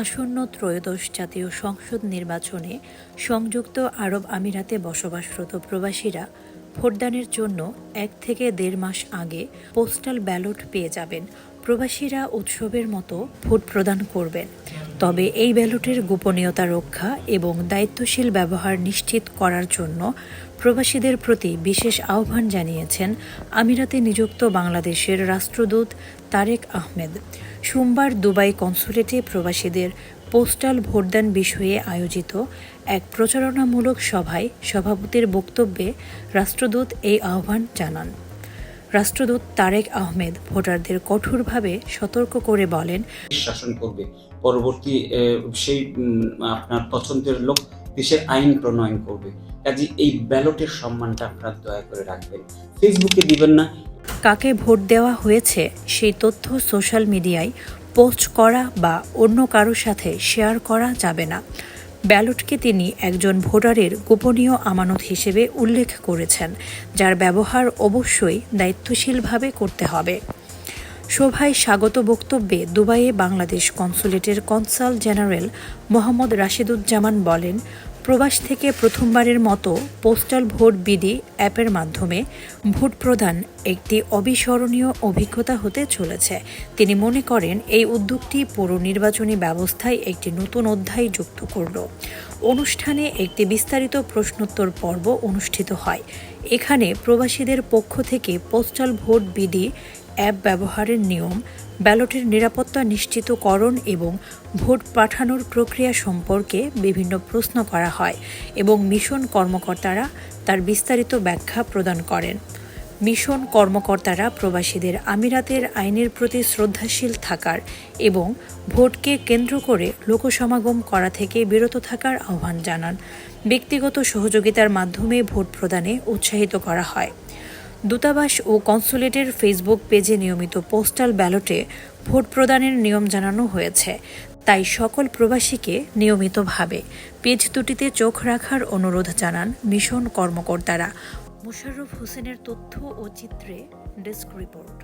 আসন্ন ত্রয়োদশ জাতীয় সংসদ নির্বাচনে সংযুক্ত আরব আমিরাতে বসবাসরত প্রবাসীরা ভোটদানের জন্য এক থেকে দেড় মাস আগে পোস্টাল ব্যালট পেয়ে যাবেন। প্রবাসীরা উৎসবের মতো ভোট প্রদান করবেন। তবে এই ব্যালটের গোপনীয়তা রক্ষা এবং দায়িত্বশীল ব্যবহার নিশ্চিত করার জন্য প্রবাসীদের প্রতি বিশেষ আহ্বান জানিয়েছেন আমিরাতে নিযুক্ত বাংলাদেশের রাষ্ট্রদূত তারেক আহমেদ। সোমবার দুবাই কনসুলেটে প্রবাসীদের পোস্টাল ভোটদান বিষয়ে আয়োজিত এক প্রচারণামূলক সভায় সভাপতির বক্তব্যে রাষ্ট্রদূত এই আহ্বান জানান। রাষ্ট্রদূত তারেক আহমেদ ভোটারদের কঠোরভাবে সতর্ক করে বলেন, শাসন করবে। পরবর্তী সেই আপনার পছন্দের লোক দেশের আইন প্রণয়ন করবে। কাজে এই ব্যালটের সম্মানটা আপনারা দয়া করে রাখবেন। ফেসবুকে দিবেন না কাকে ভোট দেওয়া হয়েছে সেই তথ্য সোশ্যাল মিডিয়ায় পোস্ট করা বা অন্য কারোর সাথে শেয়ার করা যাবে না। ব্যালটকে তিনি একজন ভোটারের গোপনীয় আমানত হিসেবে উল্লেখ করেছেন, যার ব্যবহার অবশ্যই দায়িত্বশীলভাবে করতে হবে। সভায় স্বাগত বক্তব্যে দুবাইয়ে বাংলাদেশ কনসুলেটের কনসাল জেনারেল মোহাম্মদ রাশিদুজ্জামান বলেন প্রবাস থেকে প্রথমবারের মতো পোস্টাল ভোট বিডি অ্যাপের মাধ্যমে ভোট প্রদান একটি অবিস্মরণীয় অভিজ্ঞতা হতে চলেছে। তিনি মনে করেন, এই উদ্যোগটি পৌর নির্বাচনী ব্যবস্থায় একটি নতুন অধ্যায় যুক্ত করল। অনুষ্ঠানে একটি বিস্তারিত প্রশ্নোত্তর পর্ব অনুষ্ঠিত হয়। এখানে প্রবাসীদের পক্ষ থেকে পোস্টাল ভোট বিডি অ্যাপ ব্যবহারের নিয়ম, ব্যালটের নিরাপত্তা নিশ্চিতকরণ এবং ভোট পাঠানোর প্রক্রিয়া সম্পর্কে বিভিন্ন প্রশ্ন করা হয় এবং মিশন কর্মকর্তারা তার বিস্তারিত ব্যাখ্যা প্রদান করেন। মিশন কর্মকর্তারা প্রবাসীদের আমিরাতের আইনের প্রতি শ্রদ্ধাশীল থাকার এবং ভোটকে কেন্দ্র করে লোকসমাগম করা থেকে বিরত থাকার আহ্বান জানান। ব্যক্তিগত সহযোগিতার মাধ্যমে ভোট প্রদানে উৎসাহিত করা হয়। দূতাবাস ও কনসুলেটের ফেসবুক পেজে নিয়মিত পোস্টাল ব্যালটে ভোট প্রদানের নিয়ম জানানো হয়েছে। তাই সকল প্রবাসীকে নিয়মিতভাবে পেজ দুটিতে চোখ রাখার অনুরোধ জানান মিশন কর্মকর্তারা। মোশাররফ হোসেনের তথ্য ও চিত্রে ডেস্ক রিপোর্ট।